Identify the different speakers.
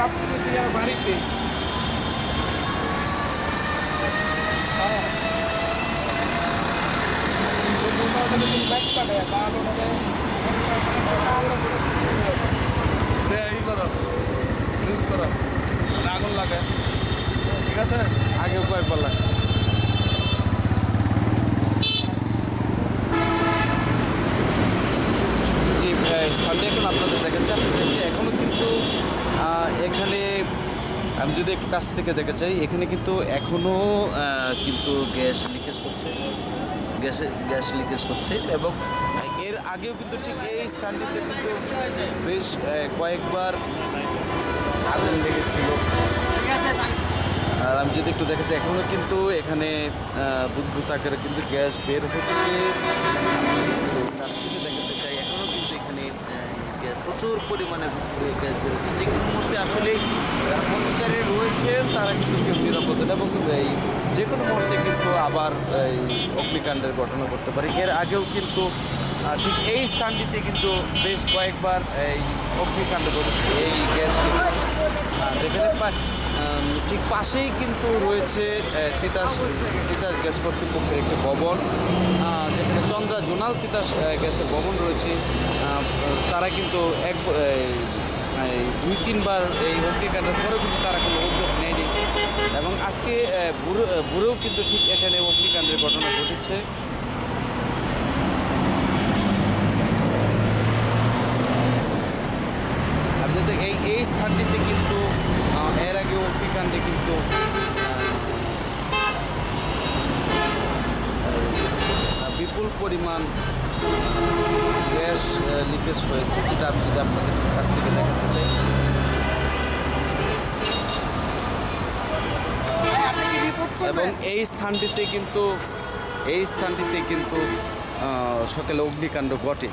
Speaker 1: ভাবছি যে তুই আমার বাড়িতে হ্যাঁ।
Speaker 2: ই করো। ইউজ করো। আগুন লাগে। ঠিক আছে?
Speaker 1: আগেও কয়েকবার লাগছে।
Speaker 3: যে আহ, স্থানটা এখন আপনাদের দেখাচ্ছি আপনি দেখছি এখনও কিন্তু আহ, এখানে আমি যদি একটু কাছ থেকে দেখা চাই এখানে কিন্তু এখনও কিন্তু গ্যাস লিকেজ হচ্ছে। গ্যাসে, গ্যাস লিকেজ হচ্ছে এবং এর আগেও কিন্তু ঠিক এই স্থানটিতে কিন্তু বেশ কয়েকবার আগুন লেগেছিল। আর আমি যদি একটু দেখা যায় এখনও কিন্তু এখানে বুদবুদ আকারে কিন্তু গ্যাস বের হচ্ছে। প্রচুর পরিমাণে গ্যাস বের যে কোনো মুহূর্তে আসলে যারা পথচারী রয়েছেন, তারা কিন্তু কেউ নিরাপদ এবং, এই, যে কোনো মুহূর্তে কিন্তু আবার, এই, অগ্নিকাণ্ডের ঘটনা করতে পারে। এর আগেও কিন্তু ঠিক এই স্থানটিতে কিন্তু বেশ কয়েকবার, এই, অগ্নিকাণ্ড ঘটেছে। এই গ্যাস লিকেজ যেখানে ঠিক পাশেই কিন্তু রয়েছে তিতাস তিতাস গ্যাস কর্তৃপক্ষের একটি ভবন। আহ, চন্দ্রা জোনাল তিতাস গ্যাসের ভবন রয়েছে। তারা কিন্তু এক দুই তিনবার এই অগ্নিকাণ্ডের পরেও কিন্তু তারা কোনো উদ্যোগ নেয়নি। এবং আজকে বুড়েও কিন্তু ঠিক এখানে অগ্নিকাণ্ডের ঘটনা ঘটেছে। এই এই স্থানটিতে কিন্তু এর আগে অগ্নিকাণ্ডে কিন্তু পরিমাণ গ্যাস লিকেজ হয়েছে, যেটা আমি যদি আপনাদের কাছ থেকে দেখাতে চাই। এবং এই স্থানটিতে কিন্তু, এই স্থানটিতে কিন্তু সকালে অগ্নিকাণ্ড ঘটে।